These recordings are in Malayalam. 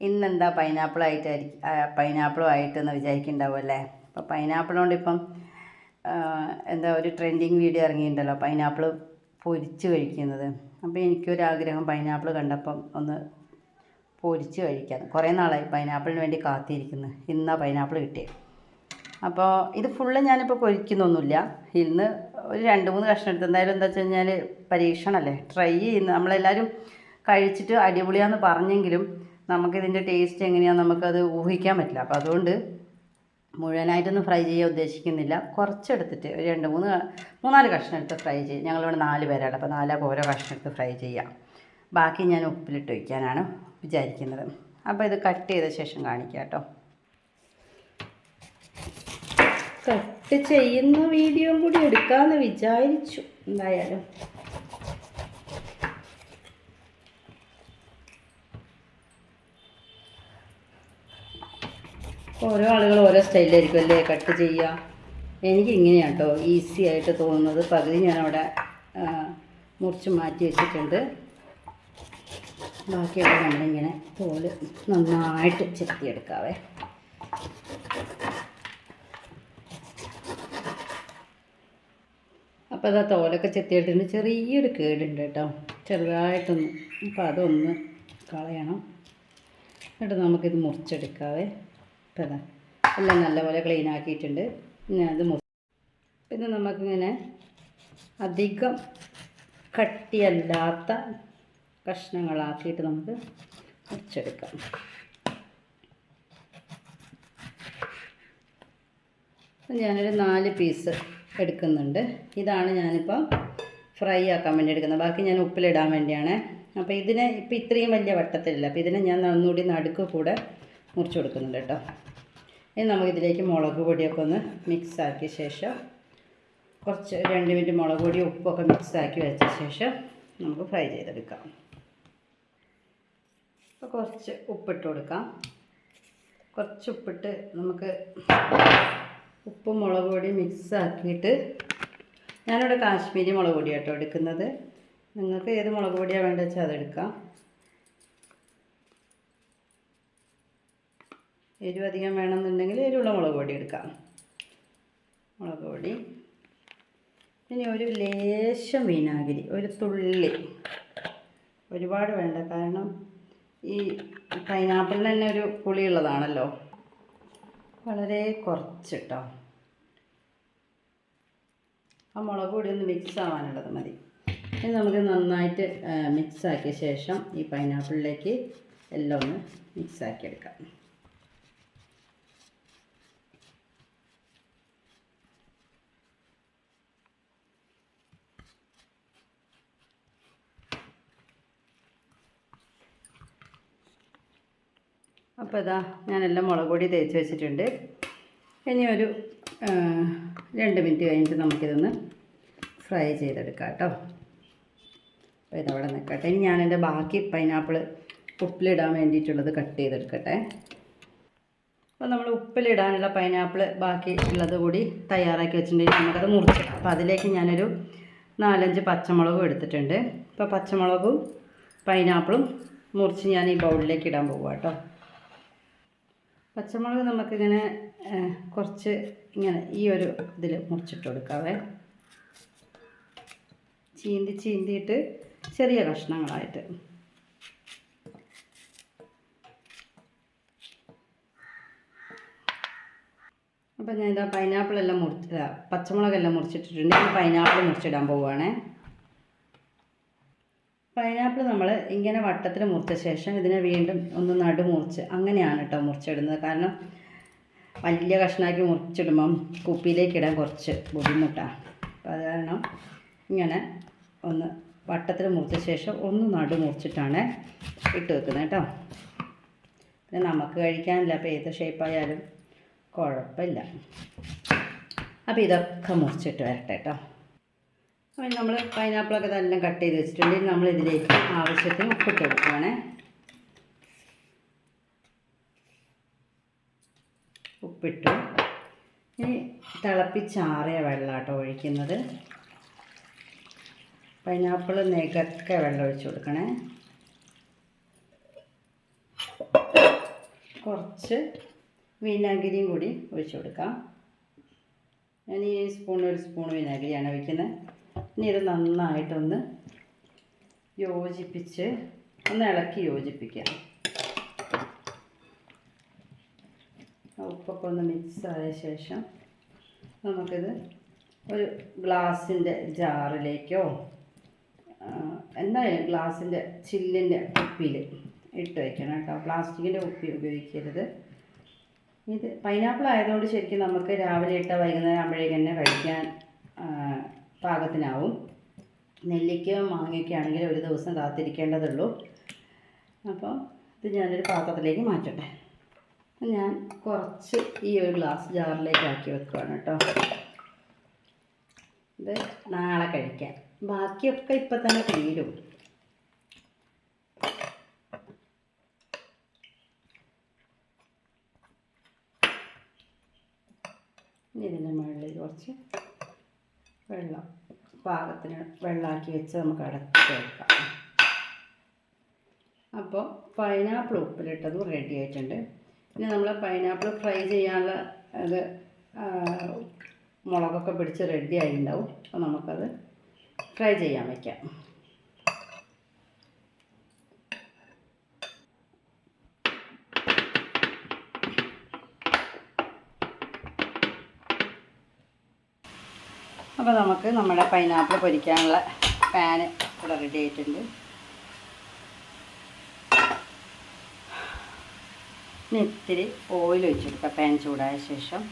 ഇന്നെന്താ പൈനാപ്പിൾ ആയിട്ടായിരിക്കും പൈനാപ്പിളും ആയിട്ടെന്ന് വിചാരിക്കുന്നുണ്ടാവുമല്ലേ? അപ്പോൾ പൈനാപ്പിൾ കൊണ്ട് ഇപ്പം എന്താ ഒരു ട്രെൻഡിങ് വീഡിയോ ഇറങ്ങിയിട്ടുണ്ടല്ലോ പൈനാപ്പിൾ പൊരിച്ച് കഴിക്കുന്നത്. അപ്പോൾ എനിക്കൊരാഗ്രഹം പൈനാപ്പിൾ കണ്ടപ്പം ഒന്ന് പൊരിച്ച് കഴിക്കാൻ. കുറേ നാളായി പൈനാപ്പിളിന് വേണ്ടി കാത്തിരിക്കുന്നു. ഇന്നാ പൈനാപ്പിൾ കിട്ടിയത് അപ്പോൾ ഇത് ഫുള്ള് ഞാനിപ്പോൾ പൊരിക്കുന്നൊന്നുമില്ല. ഇന്ന് ഒരു രണ്ട് മൂന്ന് കഷ്ണം എടുത്ത് എന്തായാലും എന്താ വെച്ച് കഴിഞ്ഞാൽ പരീക്ഷണമല്ലേ ട്രൈ ചെയ്യുന്ന നമ്മളെല്ലാവരും കഴിച്ചിട്ട് അടിപൊളിയാന്ന് പറഞ്ഞെങ്കിലും നമുക്കിതിന്റെ ടേസ്റ്റ് എങ്ങനെയാണെന്ന് നമുക്കത് ഊഹിക്കാൻ പറ്റില്ല. അപ്പോൾ അതുകൊണ്ട് മുഴുവനായിട്ടൊന്നും ഫ്രൈ ചെയ്യാൻ ഉദ്ദേശിക്കുന്നില്ല. കുറച്ചെടുത്തിട്ട് ഒരു രണ്ട് മൂന്ന് മൂന്നാൽ കഷ്ണം എടുത്ത് ഫ്രൈ ചെയ്യും ഞങ്ങളിവിടെ നാല് പേരാണ്. അപ്പോൾ നാലാൾക്ക് ഓരോ കഷ്ണം എടുത്ത് ഫ്രൈ ചെയ്യാം. ബാക്കി ഞാൻ ഉപ്പിലിട്ട് വയ്ക്കാനാണ് വിചാരിക്കുന്നത്. അപ്പോൾ ഇത് കട്ട് ചെയ്ത ശേഷം കാണിക്കാം കേട്ടോ. കട്ട് ചെയ്യുന്ന വീഡിയോ കൂടി എടുക്കാമെന്ന് വിചാരിച്ചു. എന്തായാലും. ഓരോ ആളുകൾ ഓരോ സ്റ്റൈലായിരിക്കും അല്ലേ? കട്ട് ചെയ്യുക. എനിക്ക് ഇങ്ങനെയാണ് കേട്ടോ ഈസി ആയിട്ട് തോന്നുന്നത്. പകുതി അവിടെ മുറിച്ച് മാറ്റി വെച്ചിട്ടുണ്ട്. ബാക്കിയൊക്കെ നമ്മളിങ്ങനെ തോൽ നന്നായിട്ട് ചെത്തിയെടുക്കാവേ. അപ്പോൾ അതാ തോലൊക്കെ ചെത്തിയിട്ടുണ്ട് ചെറിയൊരു കേടുണ്ട് കേട്ടോ. ചെറുതായിട്ടൊന്ന്. അപ്പോൾ അതൊന്ന് കളയണം. എന്നിട്ട് നമുക്കിത് മുറിച്ചെടുക്കാവേ. അപ്പോൾ എല്ലാം നല്ലപോലെ ക്ലീൻ ആക്കിയിട്ടുണ്ട്. ഇനി അത് പിന്നെ നമുക്കിങ്ങനെ അധികം കട്ടിയല്ലാത്ത കഷ്ണങ്ങളാക്കിയിട്ട് നമുക്ക് മുറിച്ചെടുക്കാം അപ്പം ഞാനൊരു നാല് പീസ് എടുക്കുന്നുണ്ട്. ഇതാണ് ഞാനിപ്പോൾ ഫ്രൈ ആക്കാൻ വേണ്ടി എടുക്കുന്നത്. ബാക്കി ഞാൻ ഉപ്പിലിടാൻ വേണ്ടിയാണ്. അപ്പോൾ ഇതിനെ ഇപ്പം ഇത്രയും വലിയ വട്ടത്തിലില്ല. അപ്പോൾ ഇതിനെ ഞാൻ ഒന്നുകൂടി നടുക്ക് കൂടെ മുറിച്ച് കൊടുക്കുന്നുണ്ട് കേട്ടോ. ഇനി നമുക്കിതിലേക്ക് മുളക് പൊടിയൊക്കെ ഒന്ന് മിക്സ് ആക്കിയ ശേഷം കുറച്ച് രണ്ട് മിനിറ്റ് മുളക് പൊടി ഉപ്പൊക്കെ മിക്സ് ആക്കി വെച്ച ശേഷം നമുക്ക് ഫ്രൈ ചെയ്തെടുക്കാം. അപ്പോൾ കുറച്ച് ഉപ്പിട്ട് കൊടുക്കാം. കുറച്ച് ഉപ്പിട്ട് നമുക്ക് ഉപ്പും മുളക് പൊടി മിക്സ് ആക്കിയിട്ട് ഞാനിവിടെ കാശ്മീരി മുളക് പൊടി കേട്ടോ എടുക്കുന്നത്. നിങ്ങൾക്ക് ഏത് മുളക് പൊടിയാണ് വേണ്ടത് വെച്ചാൽ അതെടുക്കാം. എരിവ് അധികം വേണമെന്നുണ്ടെങ്കിൽ എരിവുള്ള മുളക് പൊടി എടുക്കാം. മുളക് പൊടി. ഇനി ഒരു ലേശം വിനാഗിരി ഒരു തുള്ളി. ഒരുപാട് വേണ്ട കാരണം ഈ പൈനാപ്പിളിന് തന്നെ ഒരു പുളിയുള്ളതാണല്ലോ വളരെ കുറച്ച് കേട്ടോ ആ മുളക് പൊടി ഒന്ന് മിക്സ് ആവാനുള്ളത് മതി. ഇനി നമുക്ക് നന്നായിട്ട് മിക്സ് ആക്കിയ ശേഷം ഈ പൈനാപ്പിളിലേക്ക് എല്ലാം ഒന്ന് മിക്സ് ആക്കി അപ്പോൾ ഇതാ ഞാനെല്ലാം മുളക് പൊടി തേച്ച് വെച്ചിട്ടുണ്ട്. ഇനി ഒരു രണ്ട് മിനിറ്റ് കഴിഞ്ഞിട്ട് നമുക്കിതൊന്ന് ഫ്രൈ ചെയ്തെടുക്കാം കേട്ടോ. അപ്പോൾ ഇതവിടെ നിൽക്കട്ടെ. ഇനി ഞാനെന്റെ ബാക്കി പൈനാപ്പിൾ ഉപ്പിലിടാൻ വേണ്ടിയിട്ടുള്ളത് കട്ട് ചെയ്തെടുക്കട്ടെ. അപ്പോൾ നമ്മൾ ഉപ്പിലിടാനുള്ള പൈനാപ്പിൾ ബാക്കി ഉള്ളത് കൂടി തയ്യാറാക്കി വെച്ചിട്ടുണ്ടെങ്കിൽ നമുക്കത് മുറിച്ചിടാം. അപ്പോൾ അതിലേക്ക് ഞാനൊരു നാലഞ്ച് പച്ചമുളകും എടുത്തിട്ടുണ്ട്. അപ്പോൾ പച്ചമുളകും പൈനാപ്പിളും മുറിച്ച് ഞാൻ ഈ ബൗളിലേക്ക് ഇടാൻ പോകുക കേട്ടോ. പച്ചമുളക് നമുക്കിങ്ങനെ കുറച്ച് ഇങ്ങനെ ഈ ഒരു ഇതിൽ മുറിച്ചിട്ട് കൊടുക്കാവേ. ചീന്തി ചീന്തിയിട്ട് ചെറിയ കഷ്ണങ്ങളായിട്ട്. അപ്പം ഞാൻ ഇതാ പൈനാപ്പിളെല്ലാം മുറിച്ച് പച്ചമുളകെല്ലാം മുറിച്ചിട്ടിട്ടുണ്ട്. പൈനാപ്പിൾ മുറിച്ചിടാൻ പോവുകയാണേ പൈനാപ്പിൾ നമ്മൾ ഇങ്ങനെ വട്ടത്തിൽ മുറിച്ച ശേഷം ഇതിനെ വീണ്ടും ഒന്ന് നടു മുറിച്ച് അങ്ങനെയാണ് കേട്ടോ മുറിച്ചിടുന്നത്. കാരണം വലിയ കഷ്ണമാക്കി മുറിച്ചിടുമ്പം കുപ്പിയിലേക്ക് ഇടാൻ കുറച്ച് ബുദ്ധിമുട്ടാണ് അപ്പോൾ അത് കാരണം ഇങ്ങനെ ഒന്ന് വട്ടത്തിൽ മുറിച്ച ശേഷം ഒന്ന് നടു മുറിച്ചിട്ടാണ് ഇട്ട് വെക്കുന്നത് കേട്ടോ പിന്നെ നമുക്ക് കഴിക്കാനില്ല. അപ്പോൾ ഏത് ഷേപ്പായാലും കുഴപ്പമില്ല. അപ്പോൾ ഇതൊക്കെ മുറിച്ചിട്ട് വരട്ടെ കേട്ടോ അപ്പോൾ നമ്മൾ പൈനാപ്പിളൊക്കെ തന്നെ കട്ട് ചെയ്ത് വെച്ചിട്ടുണ്ടെങ്കിൽ നമ്മൾ ഇതിലേക്ക് ആവശ്യത്തിന് ഉപ്പിട്ട് കൊടുക്കുകയാണേ ഉപ്പിട്ടു. ഇനി തിളപ്പിച്ചാറിയ വെള്ളം കേട്ടോ ഒഴിക്കുന്നത്. പൈനാപ്പിൾ നികക്കെ വെള്ളം ഒഴിച്ചു കൊടുക്കണേ. കുറച്ച് വിനാഗിരിയും കൂടി ഒഴിച്ചു കൊടുക്കാം. ഞാൻ ഈ സ്പൂൺ ഒരു സ്പൂൺ വിനാഗിരിയാണ് ഒഴിക്കുന്നത് ഇനി ഇത് നന്നായിട്ടൊന്ന് യോജിപ്പിച്ച് ഒന്ന് ഇളക്കി യോജിപ്പിക്കാം. ഉപ്പൊക്കെ ഒന്ന് മിക്സ് ആയ ശേഷം നമുക്കിത് ഒരു ഗ്ലാസിന്റെ ജാറിലേക്കോ എന്തായാലും ഗ്ലാസിന്റെ ചില്ലിന്റെ കുപ്പിയിൽ ഇട്ട് വയ്ക്കണം കേട്ടോ. പ്ലാസ്റ്റിക്കിന്റെ കുപ്പി ഉപയോഗിക്കരുത്. ഇത് പൈനാപ്പിൾ ആയതുകൊണ്ട് ശരിക്കും നമുക്ക് രാവിലെ ഇട്ട വൈകുന്നേരം ആകുമ്പോഴേക്കും തന്നെ കഴിക്കാൻ പാകത്തിനാവും. നെല്ലിക്കയും മാങ്ങയൊക്കെ ആണെങ്കിൽ ഒരു ദിവസം കാത്തിരിക്കേണ്ടതുള്ളൂ. അപ്പോൾ ഇത് ഞാനൊരു പാത്രത്തിലേക്ക് മാറ്റട്ടെ. ഞാൻ കുറച്ച് ഈ ഒരു ഗ്ലാസ് ജാറിലേക്ക് ആക്കി വെക്കുകയാണ് കേട്ടോ. ഇത് നാളെ കഴിക്കാം. ബാക്കിയൊക്കെ ഇപ്പം തന്നെ തീരും. ഇതിന്റെ മുകളിൽ കുറച്ച് വെള്ളം. പാകത്തിന് വെള്ളമാക്കി വെച്ച് നമുക്ക് അടച്ച് വെക്കാം. അപ്പോൾ പൈനാപ്പിൾ ഉപ്പിലിട്ടതും റെഡി ആയിട്ടുണ്ട്. ഇനി നമ്മൾ പൈനാപ്പിൾ ഫ്രൈ ചെയ്യാനുള്ള അത് മുളകൊക്കെ പിടിച്ച് റെഡി ആയിട്ടുണ്ടാവും അപ്പോൾ നമുക്കത് ഫ്രൈ ചെയ്യാൻ വയ്ക്കാം അപ്പോൾ നമുക്ക് നമ്മുടെ പൈനാപ്പിൾ പൊരിക്കാനുള്ള പാന് ഇവിടെ റെഡി ആയിട്ടുണ്ട്. ഇനി ഇത്തിരി ഓയിൽ ഒഴിച്ചെടുക്കാം. പാൻ ചൂടായ ശേഷം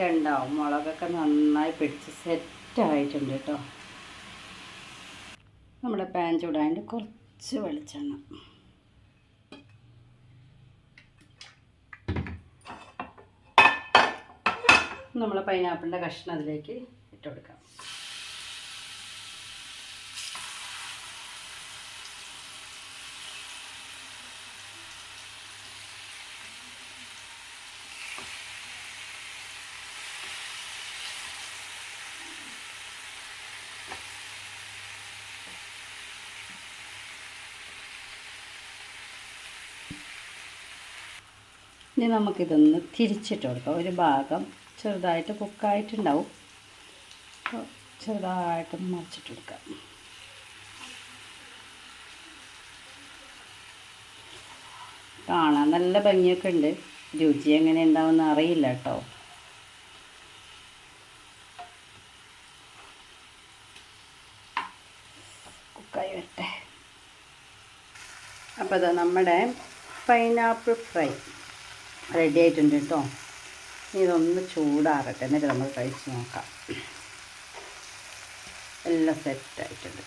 രണ്ടാവും. മുളകൊക്കെ നന്നായി പിടിച്ച് സെറ്റായിട്ടുണ്ട് കേട്ടോ നമ്മുടെ പാൻ ചൂടായതിന്റെ കുറച്ച് വെളിച്ചെണ്ണ. നമ്മൾ പൈനാപ്പിളിന്റെ കഷ്ണം അതിലേക്ക് ഇട്ട് കൊടുക്കാം. ഇനി നമുക്കിതൊന്ന് തിരിച്ചിട്ട് കൊടുക്കാം. ഒരു ഭാഗം ചെറുതായിട്ട് കുക്കായിട്ടുണ്ടാവും. അപ്പോൾ ചെറുതായിട്ടൊന്ന് മറിച്ചിട്ടെടുക്കാം. കാണാൻ നല്ല ഭംഗിയൊക്കെ ഉണ്ട് രുചി എങ്ങനെ ഉണ്ടാവുമെന്ന് അറിയില്ല കേട്ടോ കുക്കായി വരട്ടെ. അപ്പോൾ അതാ നമ്മുടെ പൈനാപ്പിൾ ഫ്രൈ റെഡി ആയിട്ടുണ്ട് കേട്ടോ. ഇതൊന്ന് ചൂടാറട്ടെ. എന്നിട്ട് നമ്മൾ കഴിച്ച് നോക്കാം. എല്ലാം സെറ്റായിട്ടുണ്ട്.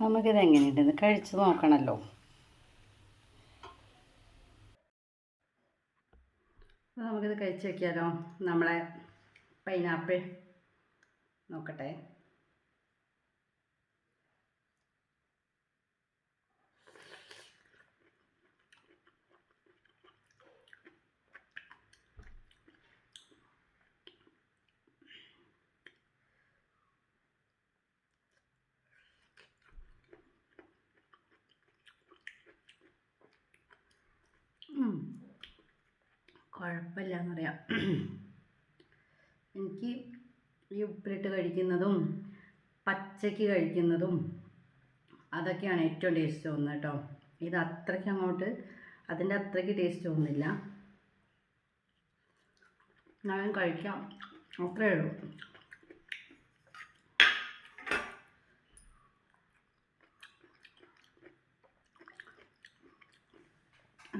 നമുക്കിത് എങ്ങനെയുണ്ടെന്ന് കഴിച്ച് നോക്കണമല്ലോ നമുക്കിത് കഴിച്ച് നോക്കിയാലോ? നമ്മളെ പൈനാപ്പിൾ നോക്കട്ടെ. കുഴപ്പമില്ല എന്ന് പറയാം. എനിക്ക് ഈ ഉപ്പിലിട്ട് കഴിക്കുന്നതും പച്ചയ്ക്ക് കഴിക്കുന്നതും അതൊക്കെയാണ് ഏറ്റവും ടേസ്റ്റ് തോന്നുന്നത് കേട്ടോ. ഇത് അത്രയ്ക്ക് അങ്ങോട്ട് അതിന്റെ അത്രയ്ക്ക് ടേസ്റ്റ് തോന്നുന്നില്ല. ഞാൻ കഴിക്കാം. അത്രയേ ഉള്ളൂ.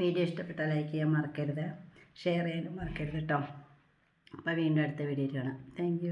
വീഡിയോ ഇഷ്ടപ്പെട്ടാൽ ലൈക്ക് ചെയ്യാൻ മറക്കരുത്. ഷെയർ ചെയ്യാനും മറക്കരുത് കേട്ടോ. അപ്പോൾ വീണ്ടും അടുത്ത വീഡിയോയിൽ കാണാം. താങ്ക്